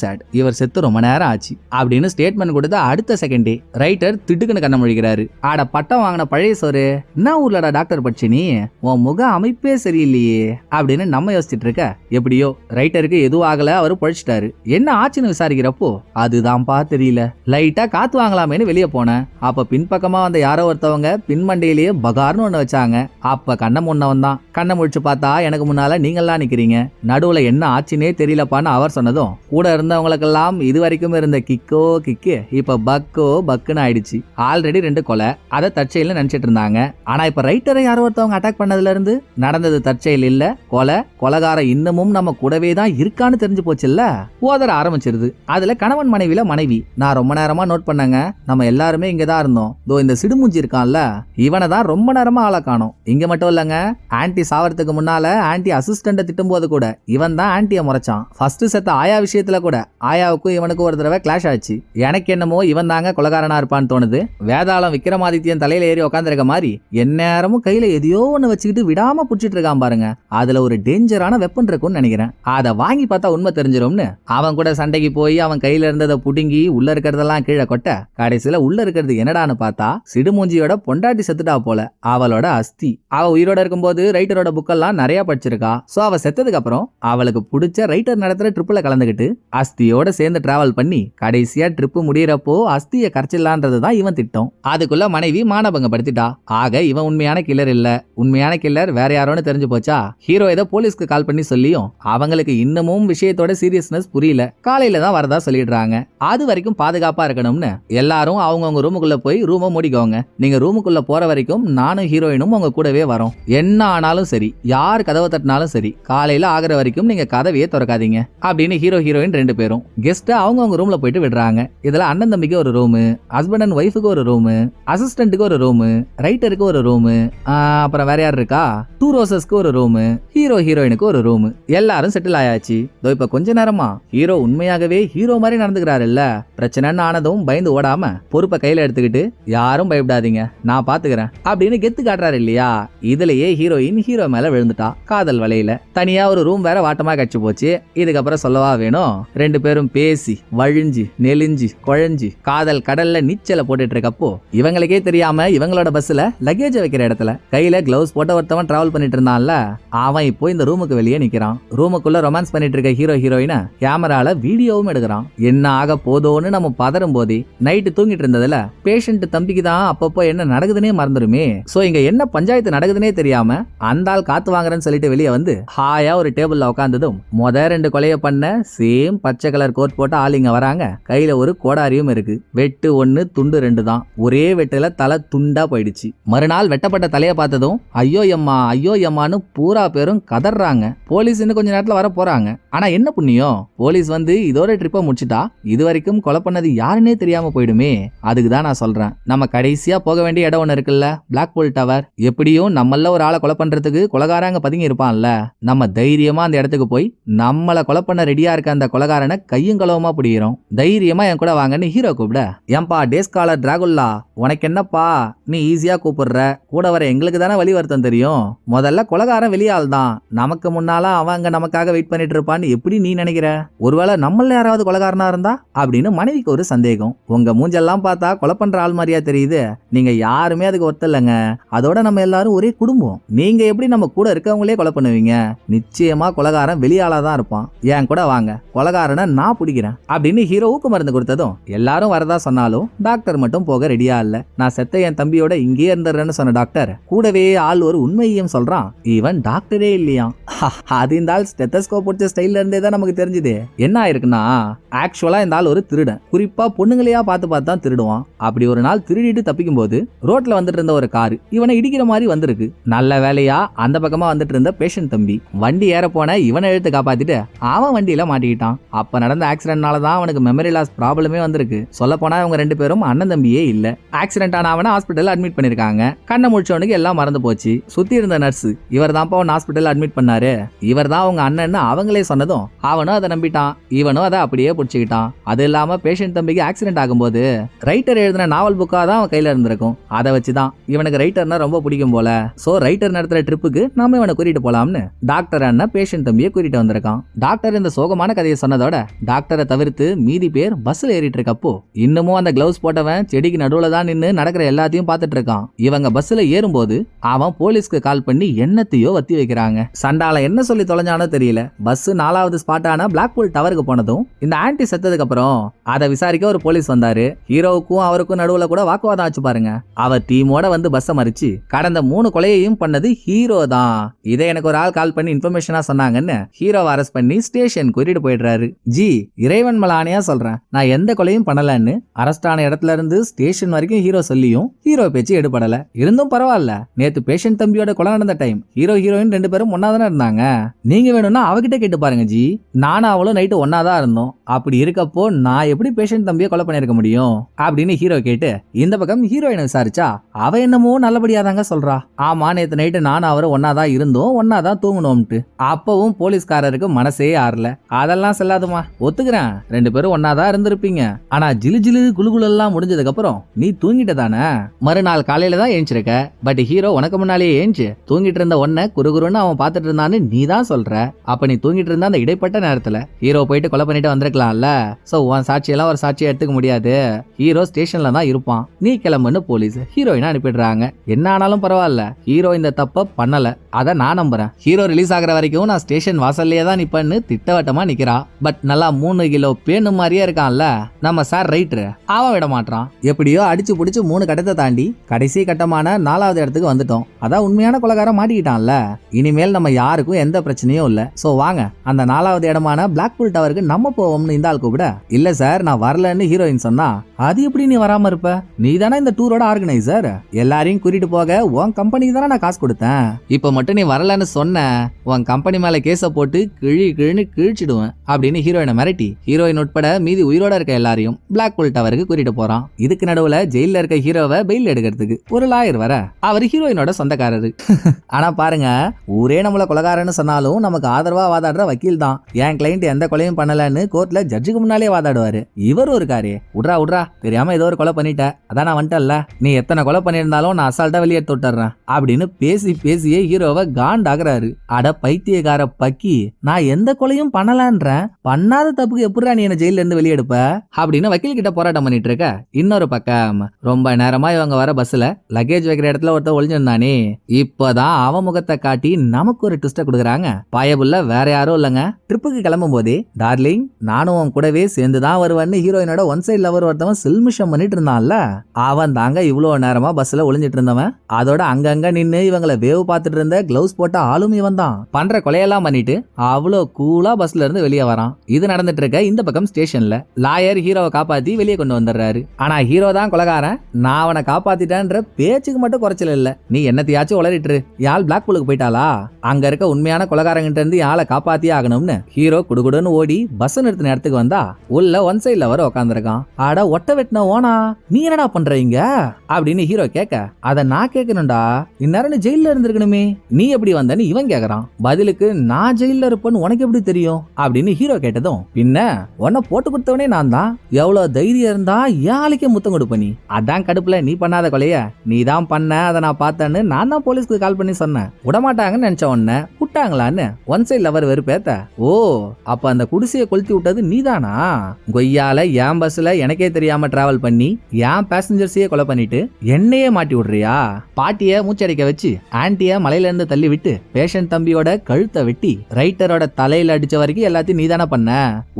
சேட் இவர் செத்து ரொம்ப நேரம் ஆச்சு. அப்படின்னு ஸ்டேட்மெண்ட் கொடுத்த அடுத்த செகண்டே ரைட்டர் திட்டுக்குன்னு கண்ண முழிக்கிறாரு. ஆட பட்டம் வாங்கின பழைய சோறு. என்ன ஊர்லடா டாக்டர் படிச்சு நீ உன் முக அமைப்பே சரியில்லையே அப்படின்னு நம்ம யோசிச்சுட்டு இருக்க. எப்படியோ ரைட்டருக்கு எதுவும் ஆகல அவர் பழிச்சிட்டாரு. என்ன ஆச்சுன்னு விசாரிக்கிறப்போ அதுதான்ப்பா தெரியல. லைட்டா காத்து வாங்கலாமேன்னு வெளியே போனேன். அப்ப பின்பக்கமா வந்த யாரோ ஒருத்தவங்க பின்மண்டையிலேயே பகார்னு ஒண்ணு வச்சாங்க. அப்ப கண்ணை முன்னவன் தான் கண்ணை முழிச்சு பார்த்தா எனக்கு முன்னால நீங்கள்லாம் நிக்கிறீங்க. நடுவுல என்ன ஆச்சுன்னே தெரியலப்பான்னு அவர் சொன்னதும் கூட இருந்தவங்களுக்கெல்லாம் இது வரைக்கும் இருந்த கிக் கிக்கோ கிக்கு இப்ப பக்கோ பக்குன்னு ஆயிடுச்சு. ஆல்ரெடி ரெண்டு கொலை. அதை தற்செயல்னு நினைச்சிட்டு இருந்தாங்க. ஆனா இப்ப ரைட்டரை யாரோ ஒருத்தவங்க அட்டாக் பண்ணதுல இருந்து நடந்தது தற்செயல் இல்ல கொலை. கொலகாரம் இன்னமும் நம்ம கூடவே தான் இருக்கான்னு தெரிஞ்சு போச்சுல்ல? ஓதர ஆரம்பிச்சிருது. அதுல கணவன் மனைவியில மனைவி. நான் ரொம்ப நேரமா நோட் பண்ணேங்க. நம்ம எல்லாருமே இங்க தான் இருந்தோம். தோ இந்த சிடுமூஞ்சி இருக்கான்ல இவனை தான் ரொம்ப நேரமா ஆளை காணோம். இங்க மட்டும் இல்லங்க. ஆன்டி சாவறதுக்கு முன்னால ஆன்டி அசிஸ்டண்ட திட்டும் போது கூட இவன் தான் ஆன்டியை முறைச்சான். ஃபர்ஸ்ட் செத்த ஆயா விஷயத்துல கூட ஆயாவுக்கும் இவனுக்கும் ஒரு தடவை கிளாஷ் ஆச்சு எனக்கு என்னமோ இவன் தாங்க கொலகாரனா இருப்பான்னு தோணுது. வேதாளம் விக்ரமாதித்யன் தலையில ஏறி உட்காந்துருக்க மாதிரி எந்நேரமும் கையில எதையோ ஒண்ணு வச்சுக்கிட்டு விடாம புடிச்சிட்டு இருக்கான் பாருங்க. அதுல ஒரு டேஞ்சரான வெப்பன் இருக்கும்னு நினைக்கிறேன். அதை வாங்கி பார்த்தா உண்மை தெரிஞ்சிரும்னு. அவன் கூட சண்டைக்கு போய் அவன் கையில இருந்ததை புடுங்கி உள்ள இருக்கிறதெல்லாம் கீழே கொட்ட கடைசியில உள்ள இருக்கிறது என்னடான்னு பார்த்தா சிடுமூஞ்சியோட பொண்டாட்டி செத்துட்டா போல அவளோட அஸ்தி. அவ உயிரோட இருக்கும்போது ரைட்டரோட புக்கெல்லாம் நிறைய படிச்சிருக்கா. சோ அவ செத்ததுக்கு அப்புறம் அவளுக்கு பிடிச்ச ரைட்டர் நடத்துற ட்ரிப்ல கலந்துக்கிட்டு அஸ்தியோட சேர்ந்து டிராவல் பண்ணி கடைசியா ட்ரிப்பு முடியிறப்போ அஸ்தியை கரைச்சிடலான்றது தான் இவன் திட்டம். அதுக்குள்ள மனைவி மானபங்கப்படுத்திட்டா. ஆக இவன் உண்மையான கில்லர் இல்ல. உண்மையான கில்லர் வேற யாரோன்னு தெரிஞ்சு போச்சா? ஹீரோ ஏதோ போலீஸ்க்கு கால் பண்ணி சொல்லியும் அவங்களுக்கு இன்னமும் விஷயத்தோட சீரியஸ்னஸ் புரியல. காலையில தான் வரதா சொல்லிடுறாங்க. அது வரைக்கும் பாதுகாப்பா இருக்கணும்னு எல்லாரும் அவங்கவுங்க ரூமுக்குள்ள போய் ரூமை மூடிக்கோங்க. நீங்க ரூமுக்குள்ள போற வரைக்கும் நானும் ஹீரோயினும் உங்க கூடவே வரோம். என்ன ஆனாலும் சரி யார் கதவை தட்டினாலும் சரி காலையில ஆகிற வரைக்கும் நீங்க கதவையே திறக்காதீங்க. அப்படின்னு ஹீரோ ஹீரோயின் ரெண்டு பேரும். கெஸ்ட் அவங்கவுங்க ரூம்ல போயிட்டு விடுறாங்க. இதில் அண்ணன் தம்பிக்கு ஒரு ரூமு ஹஸ்பண்ட் அண்ட் ஒய்ஃபுக்கு ஒரு ரூமு அசிஸ்டண்ட்டுக்கு ஒரு ரூமு ரைட்டருக்கு ஒரு ரூமு அப்புறம் வேற யார் இருக்கா? டூ ரோசஸ்க்கு ஒரு ரூமு ஹீரோ ஹீரோயினுக்கு ஒரு ரூமு எல்லாரும் செட்டில் ஆயாச்சு. இதோ இப்போ கொஞ்ச நேரமா ஹீரோ உண்மையாகவே ஹீரோ மாதிரி நடந்துக்கிறாருல்ல. பிரச்சனைன்னு ஆனதும் பயந்து ஓடாம பொறுப்பை கையில எடுத்துக்கிட்டு யாரும் பயப்படாதீங்க நான் பாத்துக்கிறேன் அப்படின்னு கெத்து காட்டுறாரு இல்லையா? இதுலயே ஹீரோயின் ஹீரோ மேல விழுந்துட்டா காதல் வலையில. தனியா ஒரு ரூம் வேற வாட்டமா கட்சி போச்சு. இதுக்கப்புறம் சொல்லவா வேணும்? ரெண்டு பேரும் பேசி வழிஞ்சு நெலிஞ்சி குழஞ்சி காதல் கடல்ல நீச்சல போட்டுட்டு இருக்கப்போ இவங்களுக்கே தெரியாம இவங்களோட பஸ்ல லக்கேஜ் வைக்கிற இடத்துல கையில கிளவுஸ் போட்ட ஒருத்தவன் டிராவல் பண்ணிட்டு இருந்தான்ல அவன் இப்போ இந்த ரூமுக்கு வெளியே நிக்கிறான். ரூமுக்குள்ள ரொமான்ஸ் பண்ணிட்டு இருக்க ஹீரோ ஹீரோயின கேமரால வீடியோவும் எடுக்கிறான். என்ன ஆக போதோன்னு நம்ம பதறும் போதே நைட்டு தூங்கிட்டு இருந்ததுல பேஷண்ட் தம்பிக்கு தான் அப்பப்போ என்ன நடக்குதுன்னே மறந்துருமே. சோ இங்க என்ன பஞ்சாயத்து நடக்குதுன்னே தெரியாம அந்த ஆள் காத்து வாங்குறேன்னு சொல்லிட்டு வெளியே வந்து ஹாயா ஒரு டேபிள்ல உட்காந்ததும் முத ரெண்டு கொலையை பண்ண சேம் பச்சை கலர் கோட் போட்டு ஆள் இங்க வராங்க. கையில ஒரு கோடாரியும் இருக்கு. வெட்டு ஒண்ணு துண்டு ரெண்டு தான். ஒரே வெட்டுல தலை துண்டா போயிடுச்சு. மறுநாள் வெட்டப்பட்ட தலையை பார்த்ததும் ஐயோ எம்மா ஐயோ எம்மான்னு பூரா பேரும் கதறாங்க போலீஸ் இன்னும் கொஞ்ச நேரத்துல வர போறாங்க. ஆனா என்ன புண்ணியம் போலீஸ் வந்து இதோட ட்ரிப்பை முடிச்சிட்டா இது வரைக்கும் கொலை பண்ணது யாருன்னே தெரியாம போயிடுமே. அதுக்கு தான் நான் சொல்றேன். நம்ம கடைசியா போக வேண்டிய இடம் ஒன்று இருக்குல்ல பிளாக் போல் டவர் எப்படியும் நம்மள ஒரு ஆளை கொலை பண்றதுக்கு கொலகாரங்க பதுங்கி இருப்பான்ல. நம்ம தைரியமா அந்த இடத்துக்கு போய் நம்மளை கொலை பண்ண ரெடியா இருக்க அந்த கொலகாரனை கையும் களவுமா பிடிக்கிறோம். தைரியம் தைரியமா என் கூட வாங்கன்னு ஹீரோ கூப்பிட. ஏன்பா டேஸ் காலர் டிராகுல்லா உனக்கு என்னப்பா நீ ஈஸியா கூப்பிடுற? கூட வர எங்களுக்கு தானே வழி வருத்தம் தெரியும். முதல்ல கொலகாரன் வெளியால் தான். நமக்கு முன்னால அவன் அங்க நமக்காக வெயிட் பண்ணிட்டு இருப்பான்னு எப்படி நீ நினைக்கிற? ஒருவேளை நம்மள யாராவது கொலகாரனா இருந்தா? அப்படின்னு மனைவிக்கு ஒரு சந்தேகம். உங்க மூஞ்செல்லாம் பார்த்தா கொலை பண்ற ஆள் மாதிரியா தெரியுது. நீங்க யாருமே அதுக்கு ஒத்த இல்லைங்க அதோட நம்ம எல்லாரும் ஒரே குடும்பம். நீங்க எப்படி நம்ம கூட இருக்கவங்களே கொலை பண்ணுவீங்க? நிச்சயமா கொலகாரன் வெளியாளா தான் இருப்பான். என் கூட வாங்க. கொலகாரனை நான் பிடிக்கிறேன். அப்படின்னு ஹீரோ ஊக்க மருந்து கொடுத்ததும் எல்லாரும் வரதா சொன்னாலும் டாக்டர் மட்டும் போக ரெடியா இல்ல. நான் செத்த என் தம்பியோட இங்கேயே இருந்துடுறேன்னு சொன்ன டாக்டர். கூடவே ஆள் ஒரு உண்மையையும் சொல்றான். இவன் டாக்டரே இல்லையாம். அது இந்த ஆள் ஸ்டெத்தஸ்கோப் பிடிச்ச ஸ்டைல்ல இருந்தே தான் நமக்கு தெரிஞ்சுது. என்ன ஆயிருக்குன்னா ஆக்சுவலா இந்த ஆள் ஒரு திருடன். குறிப்பா பொண்ணுங்களையா பார்த்து பார்த்து தான் திருடுவான். அப்படி ஒரு நாள் திருடிட்டு தப்பிக்கும் போது ரோட்ல வந்துட்டு இருந்த ஒரு காரு இவனை இடிக்கிற மாதிரி வந்திருக்கு. நல்ல வேலையா அந்த பக்கமா வந்துட்டு இருந்த பேஷண்ட் தம்பி. வண்டி ஏற போன இவனை எழுத்து காப்பாத்திட்டு அவன் வண்டியில மாட்டிக்கிட்டான். அப்ப நடந்த ஆக்சிடென்ட்னால தான் அவனுக்கு மெமரி லாஸ் ப்ராப்ளமே வந்திருக்கு. சொல்ல போனா இவங்க ரெண்டு பேரும் அண்ணன் தம்பியே இல்ல. ஆக்சிடென்ட் ஆனவன அவனை ஹாஸ்பிட்டல் அட்மிட் பண்ணிருக்காங்க. கண்ணை முடிச்சவனுக்கு எல்லாம் மறந்து போச்சு. சுத்தி இருந்த நர்ஸ் இவர் தான்ப்பா அவன் ஹாஸ்பிட்டல் அட்மிட் பண்ணாரு. இவர் தான் அவங்க அண்ணன் அவங்களே சொன்னதும் அவனும் அதை நம்பிட்டான். இவனும் அதை அப்படியே பிடிச்சிக்கிட்டான். அது இல்லாம பேஷண்ட் தம்பிக்கு ஆக்சிடென்ட் ஆகும்போது ரைட்டர் எழுதின நாவல் புக்கா தான் அவன் கையில இருந்திருக்கும். அதை வச்சுதான் இவனுக்கு ரைட்டர்னா ரொம்ப பிடிக்கும் போல. சோ ரைட்டர் நடத்துற ட்ரிப்புக்கு நாம இவனை கூட்டிட்டு போலாம்னு டாக்டர் அண்ணன் பேஷண்ட் தம்பியை கூட்டிட்டு வந்திருக்கான். டாக்டர் இந்த சோகமான கதையை சொன்னதோட டாக்டரை தவிர்த்து மீதி பேர் பேர் பஸ்ல ஏறிட்டு இருக்கப்போ இன்னமும் அந்த கிளவுஸ் போட்டவன் செடிக்கு நடுவுல தான் நின்று நடக்கிற எல்லாத்தையும் பார்த்துட்டு இருக்கான் இவங்க பஸ்ல ஏறும்போது அவன் போலீஸ்க்கு கால் பண்ணி என்னத்தையோ வத்தி வைக்கிறாங்க. சண்டால என்ன சொல்லி தொலைஞ்சானோ தெரியல. பஸ் நாலாவது ஸ்பாட்டான பிளாக்பூல் டவருக்கு போனதும் இந்த ஆன்டி செத்ததுக்கு அப்புறம் அதை விசாரிக்க ஒரு போலீஸ் வந்தாரு. ஹீரோவுக்கும் அவருக்கும் நடுவுல கூட வாக்குவாதம் ஆச்சு பாருங்க. அவர் டீமோட வந்து பஸ்ஸை மறிச்சு கடந்த மூணு கொலையையும் பண்ணது ஹீரோ தான். இதை எனக்கு ஒரு ஆள் கால் பண்ணி இன்ஃபர்மேஷனா சொன்னாங்கன்னு ஹீரோவை அரெஸ்ட் பண்ணி ஸ்டேஷன் கூட்டிட்டு போயிடுறாரு. ஜி இறைவன் மலானியா சொல்றேன். நான் எந்த கொலையும் பண்ணலன்னு அரெஸ்ட் ஆன இடத்துல இருந்து ஸ்டேஷன் வரைக்கும் ஹீரோ சொல்லியும் ஹீரோ பேச்சு எடுபடல. இருந்தும் பரவாயில்ல. நேத்து பேஷண்ட் தம்பியோட கொலை நடந்த டைம் ஹீரோ ஹீரோயின் ரெண்டு பேரும் ஒன்னா தானே இருந்தாங்க. நீங்க வேணும்னா அவகிட்ட கேட்டு பாருங்க ஜி. நானும் அவளும் நைட்டு ஒன்னா தான் இருந்தோம். அப்படி இருக்கப்போ நான் எப்படி பேஷண்ட் தம்பியை கொலை பண்ணிருக்க முடியும்? அப்படின்னு ஹீரோ கேட்டு இந்த பக்கம் ஹீரோயினை விசாரிச்சா அவ என்னமோ நல்லபடியா தாங்க சொல்றா. ஆமா நேத்து நைட்டு நானும் அவரும் ஒன்னா தான் இருந்தோம் ஒன்னா தான் தூங்கணும்ட்டு அப்பவும் போலீஸ்காரருக்கு மனசே ஆறல. அதெல்லாம் செல்லாதுமா. ஒத்துக்கிறேன். ரெண்டு பேரும் ஒன்னா தான் இருந்திருப்பீங்க. ஆனா ஜிலு ஜிலு குளுகுலு எல்லாம் முடிஞ்சதுக்கு அப்புறம் நீ தூங்கிட்ட தானே மறுநாள் காலையில தான் ஏஞ்சிருக்க. பட் ஹீரோ உனக்கு முன்னாலேயே ஏஞ்சு தூங்கிட்டு இருந்த ஒன்ன குறுகுருன்னு அவன் பார்த்துட்டு இருந்தான்னு நீ தான் சொல்ற. அப்ப நீ தூங்கிட்டு இருந்த அந்த இடைப்பட்ட நேரத்துல ஹீரோ போயிட்டு கொலை பண்ணிட்டு வந்திருக்கலாம்ல? சோ உன் சாட்சியெல்லாம் ஒரு சாட்சியை எடுத்துக்க முடியாது. ஹீரோ ஸ்டேஷன்ல தான் இருப்பான். நீ கிளம்புன்னு போலீஸ் ஹீரோயினா அனுப்பிடுறாங்க. என்ன ஆனாலும் பரவாயில்ல. ஹீரோ இந்த தப்ப பண்ணல. அதை நான் நம்புறேன். ஹீரோ ரிலீஸ் ஆகுற வரைக்கும் நான் ஸ்டேஷன் வாசல்லையே தான் நிப்பேன்னு திட்டவட்டமா நிக்கிறா. பட் நல்லா மூணு கிலோ பேனு மாதிரியே இருக்கான்ல. நம்ம சார் ரைட்ரு. அவன் விட மாட்டான் எப்படியோ அடிச்சு பிடிச்சு மூணு கட்டத்தை தாண்டி கடைசி கட்டமான நாலாவது இடத்துக்கு வந்துட்டோம். அதான் உண்மையான குலகாரம் மாட்டிக்கிட்டான்ல. இனிமேல் நம்ம யாருக்கும் எந்த பிரச்சனையும் இல்ல. சோ வாங்க. அந்த நாலாவது இடமான பிளாக்புல் டவருக்கு நம்ம போவோம்னு இந்த ஆள் கூப்பிட இல்ல சார் நான் வரலன்னு ஹீரோயின் சொன்னா அது எப்படி நீ வராம இருப்ப? நீ தானே இந்த டூரோட ஆர்கனைசர் எல்லாரையும் கூட்டிட்டு போக உன் கம்பெனிக்கு தானே நான் காசு கொடுத்தேன். இப்ப மட்டும் நீ வரலன்னு சொன்ன உன் கம்பெனி மேல கேஸ போட்டு கிழி கிழின்னு கிழிச்சிடுவேன் அப்படின்னு ஹீரோயினை மிரட்டி ஹீரோயின் உட்பட மீதி உயிரோட இருக்க எல்லாரையும் பிளாக் புல் டவருக்கு கூட்டிட்டு போறான். இதுக்கு நடுவுல ஜெயில இருக்க ஹீரோவை பெயில் எடுக்கிறதுக்கு ஒரு லாயர் வர. அவர் ஹீரோயினோட சொந்தக்காரரு. ஆனா பாருங்க ஊரே நம்மள கொலகாரன்னு சொன்னாலும் நமக்கு ஆதரவா வாதாடுற வக்கீல் தான். என் கிளைண்ட் எந்த கொலையும் பண்ணலன்னு கோர்ட்ல ஜட்ஜுக்கு முன்னாலே வாதாடுவாரு. இவரும் இருக்காரு. உட்ரா உட்ரா தெரியாம ஏதோ ஒரு கொலை பண்ணிட்ட. அதான் நான் வந்துட்டல நீ எத்தனை கொலை பண்ணியிருந்தாலும் நான் அசால்ட்டா வெளியே தொட்டுறேன் அப்படின்னு பேசி பேசியே ஹீரோவை காண்டாகிறாரு அட பைத்தியக்கார பக்கி நான் எந்த கொலையும் பண்ணலான்றேன். பண்ணாத தப்புக்கு எப்படி நீ என்ன ஜெயில இருந்து வெளியெடுப்ப? அப்படின்னு வக்கீல் கிட்ட போராட்டம் பண்ணிட்டு இருக்க இன்னொரு பக்கம் ரொம்ப நேரமா இவங்க வர பஸ்ல லக்கேஜ் வைக்கிற இடத்துல ஒருத்தர் ஒளிஞ்சிருந்தானே. இப்பதான் அவன் முகத்தை காட்டி நமக்கு ஒரு ட்விஸ்ட கொடுக்குறாங்க. பயபுள்ள வேற யாரும் இல்லைங்க. ட்ரிப்புக்கு கிளம்பும் போதே டார்லிங் நானும் உன் கூடவே சேர்ந்து தான் வருவேன்னு ஹீரோயினோட ஒன் சைட் லவர் ஒருத்தவன் சில்மிஷம் பண்ணிட்டு இருந்தான்ல. அவன் தாங்க இவ்வளோ நேரமா பஸ்ல ஒளிஞ்சிட்டு இருந்தவன். அதோட அங்கங்க நின்னு இவங்களை வேவ் பார்த்துட்டு இருந்த கிளவுஸ் போட்ட ஆளும் இவன் தான். பண்ற கொலையெல்லாம் பண்ணிட்டு அவ்வளோ கூலா பஸ்ல இருந்து வெளியே வரான். இது நடந்துட்டு இருக்க இந்த பக்கம் ஸ்டேஷன்ல லாயர் ஹீரோவை காப்பாத்தி வெளியே கொண்டு வந்துடுறாரு. ஆனா ஹீரோ தான் கொலகாரன். நான் அவனை காப்பாத்திட்டேன்ற பேச்சுக்கு மட்டும் குறைச்சல் இல்ல. நீ என்னத்தையாச்சும் உளறிட்டு யாழ் பிளாக் பூலுக்கு போயிட்டாளா? அங்க இருக்க உண்மையான கொலகாரங்கிட்ட இருந்து யாழை காப்பாத்தி ஆகணும்னு ஹீரோ குடுகுடுன்னு ஓடி பஸ் நிறுத்தின இடத்துக்கு வந்தா உள்ள ஒன் சைட்ல வர உட்காந்துருக்கான் ஆட ஒட்ட வெட்டின ஓனா? நீ என்னடா பண்றீங்க அப்படின்னு ஹீரோ கேட்க அத நான் கேட்கணும்டா. இந்நேரம் ஜெயில இருந்திருக்கணுமே. நீ எப்படி வந்தன்னு இவன் கேக்குறான். பதிலுக்கு நான் ஜெயில இருப்பேன்னு உனக்கு எப்படி தெரியும்? அப்படின்னு ஹீரோ கேட்டதும் பின்ன உன்னை போட்டு கொடுத்த நான் தான் எவ்வளவு தைரியம் இருந்தா ஏன் முத்தம் கொடுப்ப நீ. அதான் கடுப்புல நீ பண்ணாத கொலைய. நீ தான் பண்ண அதை நான் பார்த்தேன்னு நான் தான் போலீஸ்க்கு கால் பண்ணி சொன்னேன். விடமாட்டாங்கன்னு நினைச்ச உடனே விட்டாங்களான்னு ஒன் சைட் லவர் வெறுப்பேத்த ஓ அப்ப அந்த குடிசையை கொளுத்தி விட்டது நீதானா? கொய்யால என் பஸ்ல எனக்கே தெரியாம டிராவல் பண்ணி என் பேசஞ்சர்ஸையே கொலை பண்ணிட்டு என்னையே மாட்டி விடுறியா? பாட்டிய மூச்சடிக்க வச்சு ஆன்ட்டிய மலையில இருந்து தள்ளி விட்டு பேஷண்ட் தம்பியோட கழுத்தை வெட்டி ரைட்டரோட தலையில அடிச்ச வரைக்கும் எல்லாத்தையும் நீதானே பண்ண.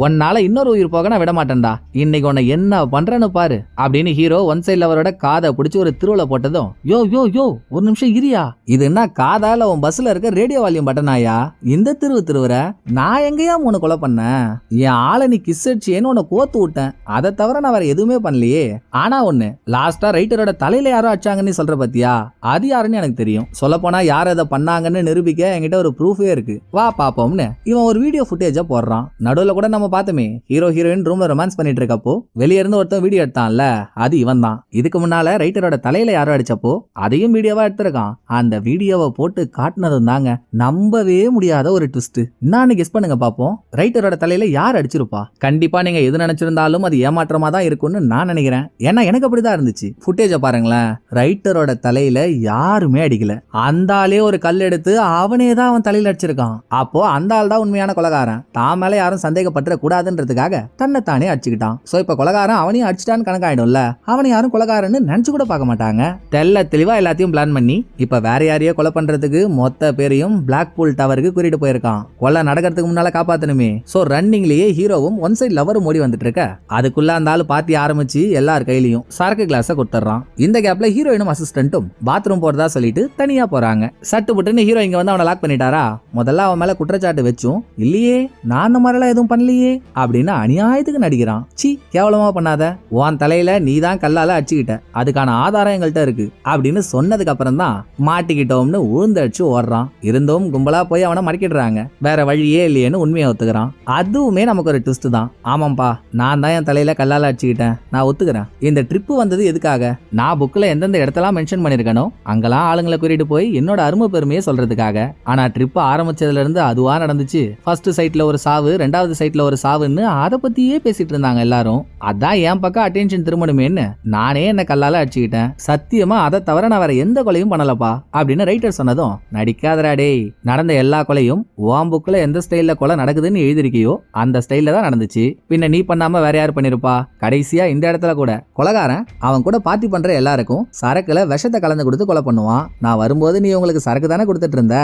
உன்னால இன்னொரு உயிர் போக நான் விட மாட்டேன்டா இன்னைக்கு உன்னை என்ன பண்றேன்னு பாரு அப்படின்னு ஹீரோ ஒன் சைட்ல அவரோட காதை பிடிச்சி ஒரு திருவிழா போட்டதும் யோ யோ யோ ஒரு நிமிஷம் இரியா? இது என்ன காதால உன் பஸ்ல இருக்க ரேடியோ வால்யூம் பட்டனாயா இந்த திருவு திருவுற நான் எங்கேயா உன்னை கொலை பண்ணேன்? என் ஆளை நீ கிஸ் அடிச்சேன்னு உன்னை கோத்து விட்டேன். அதை தவிர நான் வேற எதுவுமே பண்ணலையே. ஆனா ஒண்ணு லாஸ்டா ரைட்டரோட தலையில யாரோ அடிச்சாங்கன்னு சொல்ற பத்தியா? அது யாருன்னு எனக்கு தெரியும். சொல்ல போனா யார் அதை பண்ணாங்கன்னு நிரூபிக்க என்கிட்ட ஒரு ப்ரூஃபே இருக்கு. வா பாப்போம்னு. இவன் ஒரு வீடியோ ஃபுட்டேஜா போடுறான். நடுவுல கூட நம்ம பார்த்தோமே ஹீரோ ஹீரோயின் ரூம்ல ரொமான்ஸ் பண்ணிட்டு இருக்கப்போ வெளியிருந்து ஒருத்தன் வீடியோ எடுத்தான்ல அது இவன் தான் இதுக்கு முன்னால ரைட்டரோட தலையில யாரோ அடிச்சப்போ அதையும் வீடியோவா எடுத்திருக்கான். அந்த வீடியோவை போட்டு காட்டினதும் தாங்க நம்பவே முடியாத ஒரு ட்விஸ்ட் நான் கெஸ் பண்ணுங்க பாப்போம். ரைட்டரோட தலையில யார் அடிச்சிருப்பா? கண்டிப்பா நீங்க எது நினைச்சிருந்தாலும் அது ஏமாற்றமா தான் இருக்கும்னு நான் நினைக்கிறேன். ஏன்னா எனக்கு அப்படிதான் இருந்துச்சு. ஃபுட்டேஜை பாருங்களேன். ரைட்டரோட தலையில யாருமே அடிக்கல. அந்த ஆளே ஒரு கல் எடுத்து அவனே தான் அவன் தலையில அடிச்சிருக்கான். அப்போ அந்த ஆள் தான் உண்மையான கொலகாரன். தான் மேல யாரும் சந்தேகப்பட்டுற கூடாதுன்றதுக்காக தன் தானே அடிச்சுக்கிட்டான். சோ இப்ப கொலகாரன் அவனையும் அடிச்சிட்டான்னு கணக்காயிடும்ல. அவனை யாரும் கொலகாரன்னு நினைச்சு கூட பார்க்க மாட்டாங்க. தெல்ல தெளிவா எல்லாத்தையும் பிளான் பண்ணி இப்ப வேற யாரையோ கொலை பண்றதுக்கு மொத்த பேரையும் பிளாக் பூல் டவருக்கு கூட்டிட்டு போயிருக்கான். கொலை நடக்கிறதுக்கு முன்னால காப்பாத்தணுமே. சோ ரன்னிங்லயே ஹீரோவும் ஒன் சைடு லவரும் ஓடி வந்துட்டு இருக்க அதுக்குள்ள அந்த ஆளு பாத்தி ஆரம்பிச்சு எல்லார் கையிலயும் சரக்கு கிளாஸ கொடுத்துட்றான். இந்த கேப்ல ஹீரோயினும் அசிஸ்டன்ட்டும் பாத்ரூம் போறதா சொல்லிட்டு தனியா போறாங்க. சட்டு புட்டுன்னு ஹீரோ இங்க வந்து அவனை லாக் பண்ணிட்டாரா? முதல்ல அவன் மேல குற்றச்சாட்டு வச்சும் இல்லையே நான் அந்த மாதிரிலாம் எதுவும் பண்ணலையே அப்படின்னு அநியாயத்துக்கு நடிக்கிறான். சி கேவலமா பண்ணாத. உன் தலையில நீ தான் கல்லால அடிச்சுக்கிட்ட. அதுக்கான ஆதாரம் எங்கள்கிட்ட இருக்கு. அப்படின்னு சொன்னதுக்கு அப்புறம் தான் மாட்டிக்கிட்டோம்னு உழுந்தடிச்சு ஓடுறான். இருந்தும் கும்பலா போய் அவனை மறைக்கிடுறாங்க. வேற வழியே இல்லையேன்னு உண்மையை ஒத்துக்கிறான். அதுவுமே நமக்கு ஒரு ட்விஸ்ட் தான். ஆமாம்ப்பா நான் தான் என் தலையில கல்லால அடிச்சுக்கிட்டேன். நான் ஒத்துக்கிறேன். இந்த ட்ரிப்பு வந்தது எதுக்காக? நான் புக்கில் எந்தெந்த இடத்தெல்லாம் மென்ஷன் பண்ணியிருக்கனோ அங்கெல்லாம் ஆளுங்களை கூட்டிட்டு போய் என்னோட அருமை பெருமையை சொல்றதுக்காக. ஆனா ட்ரிப் ஆரம்பிச்சதுல இருந்து அதுவா நடந்துச்சு. ஃபர்ஸ்ட் சைட்ல ஒரு சாவு ரெண்டாவது சைட்ல ஒரு சாவுன்னு அதை பத்தியே பேசிட்டு இருந்தாங்க எல்லாரும். அதான் என் பக்கம் அட்டென்ஷன் திரும்பணுமேன்னு நானே என்ன கல்லால அடிச்சுக்கிட்டேன். சத்தியமா அதை தவிர நான் வேற எந்த கொலையும் பண்ணலப்பா அப்படின்னு ரைட்டர் சொன்னதும் நடிக்காதடா டேய் நடந்த எல்லா கொலையும் உன் புக்கில் எந்த ஸ்டைல்ல கொலை நடக்குதுன்னு எழுதிருக்கியோ அந்த ஸ்டைல்ல தான் நடந்துச்சு. பின்ன நீ பண்ணாம வேற யார் பண்ணிருப்பா? கடைசியா இந்த இடத்துல கூட. கொலகாரன் அவன் கூட பார்ட்டி பண்ற எல்லாருக்கும் சரக்குல விஷத்தை கலந்து கொடுத்து கொலை பண்ணுவான். நான் வரும்போது நீ உங்களுக்கு சரக்கு தானே கொடுத்துட்டு இருந்த?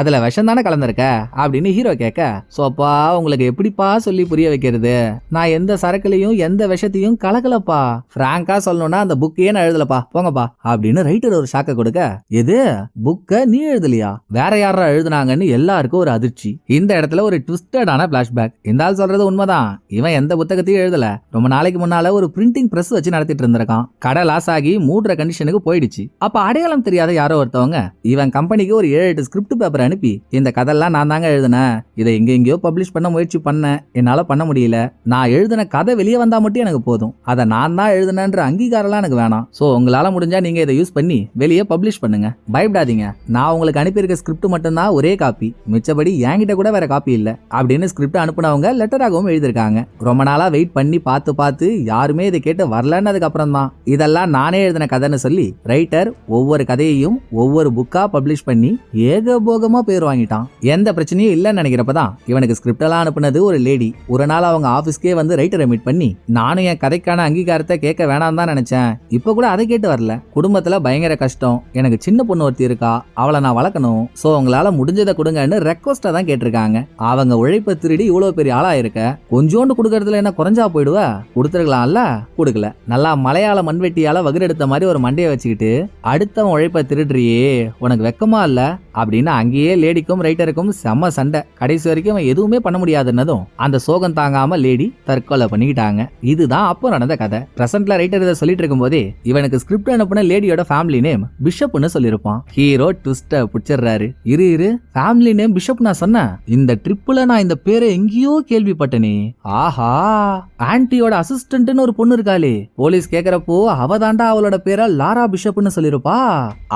அதுல விஷம் தானே கலந்துருக்க? அப்படின்னு ஹீரோ கேட்க சோப்பா உங்களுக்கு எப்படிப்பா சொல்லி புரிய வைக்கிறது? நான் எந்த சரக்குலையும் எந்த விஷத்தையும் கலக்கலப்பா. பிராங்கா சொல்லணும்னா அந்த புக்கையே நான் எழுதலப்பா. போங்கப்பா. அப்படின்னு ரைட்டர் ஒரு ஷாக்க கொடுக்க எது? புக்கை நீ எழுதலையா? வேற யாரா எழுதுனாங்கன்னு எல்லாருக்கும் ஒரு அதிர்ச்சி. இந்த இடத்துல ஒரு ட்விஸ்டடான பிளாஷ்பேக் இந்த ஆள் சொல்றது உண்மைதான். இவன் எந்த புத்தகத்தையும் எழுதல. ரொம்ப நாளைக்கு முன்னால ஒரு பிரிண்டிங் பிரஸ் வச்சு நடத்திட்டு இருந்திருக்கான். கடை லாஸ் ஆகி மூடுற கண்டிஷனுக்கு போயிடுச்சு. அப்ப அடையாளம் தெரியாத யாரோ ஒருத்தவங்க இவன் கம்பெனிக்கு ஒரு ஏழு எட்டு ஸ்கிரிப்ட் பேப்பர் அனுப்பி இந்த கதையெல்லாம் நான் தாங்க எழுதினேன். இதை எங்கெங்கேயோ பப்ளிஷ் பண்ண முயற்சி பண்ணேன். என்னால பண்ண முடியல. நான் நான் எழுதின கதை வெளியே வந்தால் மட்டும் எனக்கு போதும். அதை நான் தான் எழுதினேன்ற அங்கீகாரம்லாம் எனக்கு வேணாம். ஸோ உங்களால் முடிஞ்சால் நீங்கள் இதை யூஸ் பண்ணி வெளியே பப்ளிஷ் பண்ணுங்க. பயப்படாதீங்க. நான் உங்களுக்கு அனுப்பியிருக்க ஸ்கிரிப்ட் மட்டும்தான் ஒரே காப்பி மிச்சபடி என்கிட்ட கூட வேற காப்பி இல்லை. அப்படின்னு ஸ்கிரிப்ட் அனுப்புனவங்க லெட்டராகவும் எழுதியிருக்காங்க. ரொம்ப நாளாக வெயிட் பண்ணி பார்த்து பார்த்து யாருமே இதை கேட்டு வரலன்னதுக்கு அப்புறம் தான். இதெல்லாம் நானே எழுதின கதைன்னு சொல்லி ரைட்டர் ஒவ்வொரு கதையையும் ஒவ்வொரு புக்காக பப்ளிஷ் பண்ணி ஏகபோகமாக பேர் வாங்கிட்டான். எந்த பிரச்சனையும் இல்லைன்னு நினைக்கிறப்பதான் இவனுக்கு ஸ்கிரிப்டெல்லாம் அனுப்புனது ஒரு லேடி ஒரு நாள் அவங்க ஆஃபீஸ்க்கு ஆபீஸ்க்கே வந்து ரைட்டரை மீட் பண்ணி நானும் என் கதைக்கான அங்கீகாரத்தை கேட்க வேணாம் தான் நினைச்சேன். இப்போ கூட அதை கேட்டு வரல. குடும்பத்துல பயங்கர கஷ்டம். எனக்கு சின்ன பொண்ணு ஒருத்தி இருக்கா. அவளை நான் வளர்க்கணும். ஸோ உங்களால முடிஞ்சதை கொடுங்கன்னு ரெக்வஸ்டா தான் கேட்டிருக்காங்க. அவங்க உழைப்பை திருடி இவ்வளோ பெரிய ஆளா இருக்க கொஞ்சோண்டு கொடுக்கறதுல என்ன குறைஞ்சா போயிடுவ? கொடுத்துருக்கலாம்ல? கொடுக்கல. நல்லா மலையாள மண்வெட்டியால வகுரெடுத்த மாதிரி ஒரு மண்டையை வச்சுக்கிட்டு அடுத்தவன் உழைப்பை திருடுறியே உனக்கு வெக்கமா இல்லை? அப்படின்னு அங்கேயே லேடிக்கும் ரைட்டருக்கும் செம்ம சண்டை. கடைசி வரைக்கும் அவன் எதுவுமே பண்ண முடியாதுன்னதும் அந்த சோகம் தாங்காம லேடி தற்கொலை பண்ணிக்கிட்டாங்க. இதுதான் அப்போ நடந்த கதை. பிரசன்ட்ல ரைட்டர் இதை சொல்லிட்டு இருக்கும்போதே இவனுக்கு ஸ்கிரிப்ட் அனுப்புன லேடியோட ஃபேமிலி நேம் பிஷப்னு சொல்லியிருப்பான். ஹீரோ ட்விஸ்ட பிடிச்சிடுறாரு. இரு இரு ஃபேமிலி நேம் பிஷப் நான் சொன்னேன். இந்த ட்ரிப்புல நான் இந்த பேரை எங்கேயோ கேள்விப்பட்டனே. ஆஹா ஆன்ட்டியோட அசிஸ்டன்ட்னு ஒரு பொண்ணு இருக்காளே. போலீஸ் கேக்குறப்போ அவ தாண்டா அவளோட பேரை லாரா பிஷப்னு சொல்லியிருப்பா.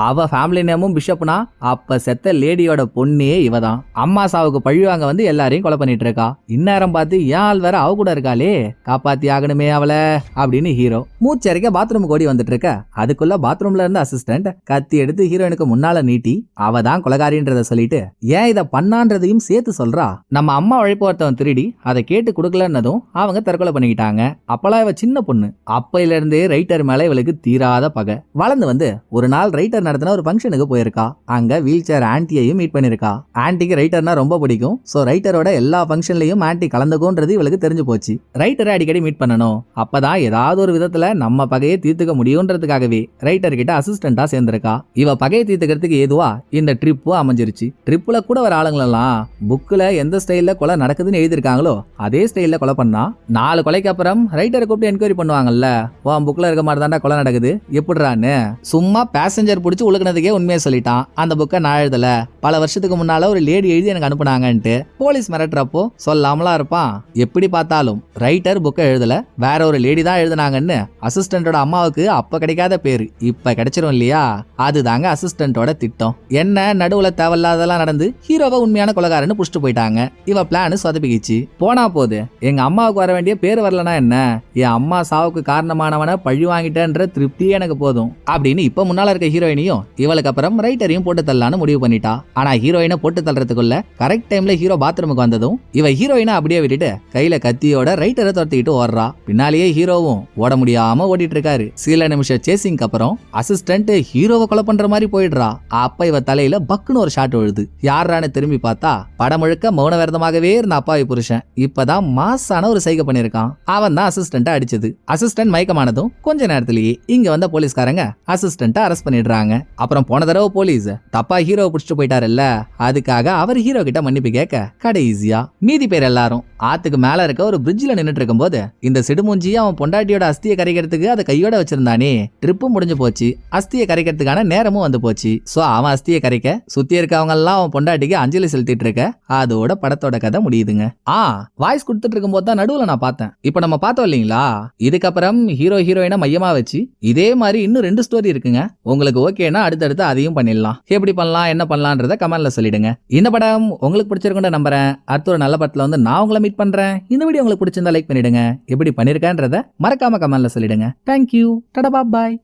அவ ஃபேமிலி நேமும் பிஷப்னா அப்ப செத்த லேடியோட பொண்ணே இவதான். அம்மா சாவுக்கு பழிவாங்க வந்து எல்லாரையும் கொலை பண்ணிட்டு இருக்கா. இந்நேரம் பார்த்து ஏன் ஆள் வேற அவ கூட இருக்காளே. காப்பாத்தி ஆகணுமே அவளை அப்படின்னு ஹீரோ. மூச்சரிக்க பாத்ரூமுக்கு ஓடி வந்துட்டு இருக்க. அதுக்குள்ள பாத்ரூம்ல இருந்த அசிஸ்டன்ட் கத்தி எடுத்து ஹீரோயினுக்கு முன்னால நீட்டி அவ தான் கொலகாரின்றத சொல்லிட்டு ஏன் இதை பண்ணான்றதையும் சேர்த்து சொல்றா? நம்ம அம்மா உழைப்பு ஒருத்தவன் திருடி அதை கேட்டு கொடுக்கலன்னதும் அவங்க தற்கொலை பண்ணிக்கிட்டாங்க. அப்பெல்லாம் இவ சின்ன பொண்ணு. அப்பையில இருந்தே ரைட்டர் மேல இவளுக்கு தீராத பகை. வளர்ந்து வந்து ஒரு நாள் ரைட்டர் நடத்தின ஒரு ஃபங்க்ஷனுக்கு போயிருக்கா. அங்க வீல் சேர் ஆன்ட்டியையும் மீட் பண்ணியிருக்கா. ஆன்ட்டிக்கு ரைட்டர்னா ரொம்ப பிடிக்கும். ஸோ ரைட்டரோட எல்லா ஃபங்க்ஷன்லையும் ஆன்ட்டி கலந்துக்கும்ன்றது இவளுக்கு தெரிஞ்சு போச்சு. ரைட்டரை அடிக்கடி மீட் பண்ணணும். அப்பதான் ஏதாவது ஒரு விதத்துல நம்ம பகையை தீர்த்துக்க முடியும்ன்றதுக்காகவே ரைட்டர் கிட்ட அசிஸ்டண்டா சேர்ந்திருக்கா. இவ பகையை தீர்த்துக்கிறதுக்கு ஏதுவா இந்த ட்ரிப்பும் அமைஞ்சிருச்சு. ட்ரிப்ல கூட வர ஆளுங்களெல்லாம் புக்கில் எந்த ஸ்டைலில் கொலை நடக்குதுன்னு எழுதியிருக்காங்களோ அதே ஸ்டைலில் கொலை பண்ணா நாலு கொலைக்கு அப்புறம் ரைட்டரை கூப்பிட்டு என்கொயரி பண்ணுவாங்கல்ல உன் புக்கில் இருக்க மாதிரி தாண்டா கொலை நடக்குது. எப்படிறான்னு சும்மா பேசஞ்சர் பிடிச்சி உழுக்குனதுக்கே உண்மையை சொல்லிட்டான். அந்த புக்கை நான் எழுதல பல வருஷத்துக்கு முன்னால ஒரு லேடி எழுதி எனக்கு அனுப்புனாங்கன்ட்டு. போலீஸ் மிரட்டுறப்போ சொல்லாமலா இருப்பான் எப்படி பார்த்தாலும் ரைட்டர் புக்கை எழுதல. வேற ஒரு லேடி தான் எழுதுனாங்கன்னு அசிஸ்டண்டோட அம்மாவுக்கு அப்ப கிடைக்காத பேரு. இப்ப கிடைச்சிரும் இல்லையா? அதுதாங்க அசிஸ்டண்டோட திட்டம். என்ன நடுவுல தேவையில்லாதெல்லாம் நடந்து ஹீரோவை உண்மையான கொலகாரன்னு புஷ்டு போயிட்டாங்க. இவ பிளான் சொதப்பிக்கிச்சு. போனா போது எங்க அம்மாவுக்கு வர வேண்டிய பேர் வரலனா என்ன? என் அம்மா சாவுக்கு காரணமானவனை பழி வாங்கிட்டேன்ற திருப்தியே எனக்கு போதும். அப்படின்னு இப்ப முன்னால இருக்க ஹீரோயினையும் இவளுக்கு அப்புறம் ரைட்டரையும் போட்டு தள்ளலான்னு முடிவு பண்ணிட்டா. ஆனா ஹீரோயினை போட்டு தள்ளுறதுக்குள்ள கரெக்ட் டைம்ல ஹீரோ பாத்ரூமுக்கு வந்ததும் இவ ஹீரோயினை அப்படியே விட்டுட்டு கையில கத்தியோட ரைட்டரை துரத்திக்கிட்டு ஓடுறா. பின்னாலேயே ஹீரோவும் ஓட முடியாம ஓடிட்டு இருக்காரு சில நிமிஷம் சேசிங்க்கு அப்புறம் அசிஸ்டன்ட் ஹீரோவை கொலை பண்ற மாதிரி போயிடுறா. அப்ப இவ தலையில பக்குன்னு ஒரு ஷாட் விழுது. யாரான்னு திரும்பி பார்த்தா படம் முழுக்க மௌன விரதமாகவே இருந்த அப்பாவி புருஷன். இப்பதான் மாசான ஒரு சைகை பண்ணிருக்கான் அவன் தான் அசிஸ்டன்ட் அடிச்சது. அசிஸ்டன்ட் மயக்கமானதும் கொஞ்ச நேரத்திலேயே இங்க வந்த போலீஸ்காரங்க அசிஸ்டன்ட்டை அரெஸ்ட் பண்ணிடுறாங்க. அப்புறம் போன தடவை போலீஸ் தப்பா ஹீரோ ஹீரோவை பிடிச்சிட்டு போயிட்டாருல்ல? அதுக்காக அவர் ஹீரோ கிட்ட மன்னிப்பு கேட்க கடைசியா மீதி பேர் எல்லாரும் ஆத்துக்கு மேல இருக்க ஒரு பிரிட்ஜ்ல நின்னுட்டு இருக்கும்போது இந்த சிடுமூஞ்சி அவன் பொண்டாட்டியோட அஸ்தியை கரைக்கிறதுக்கு அதை கையோட வச்சிருந்தானே ட்ரிப்பு முடிஞ்சு போச்சு. அஸ்தியை கரைக்கிறதுக்கான நேரமும் வந்து போச்சு. சோ அவன் அஸ்தியை கரைக்க சுத்தி இருக்கவங்க எல்லாம் அவன் பொண்டாட்டிக்கு அஞ்சலி செலுத்திட்டு இருக்க அதோட படத்தோட கதை முடியுதுங்க. ஆ வாய்ஸ் கொடுத்துட்டு இருக்கும்போது தான் நடுவுல நான் பார்த்தேன். இப்போ நம்ம பார்த்தோம் இல்லைங்களா? இதுக்கப்புறம் ஹீரோ ஹீரோயினை மையமா வச்சு இதே மாதிரி இன்னும் ரெண்டு ஸ்டோரி இருக்குங்க. உங்களுக்கு ஓகேனா அடுத்தடுத்து அதையும் பண்ணிடலாம். எப்படி பண்ணலாம் என்ன பண்ணலான்றத கமெண்ட்ல சொல்லிடுங்க. இந்த படம் உங்களுக்கு பிடிச்சிருக்குன்னு நம்புறேன். அடுத்த ஒரு நல்ல படத்துல வந்து நான் உங்களை மீட் பண்றேன். இந்த வீடியோ உங்களுக்கு பிடிச்சிருந்தா லைக் பண்ணிடுங்க. எப்படி பண்ணிருக்கேன்றத மறக்காம கமெண்ட்ல சொல்லிடுங்க. தேங்க்யூ டடபா பாய்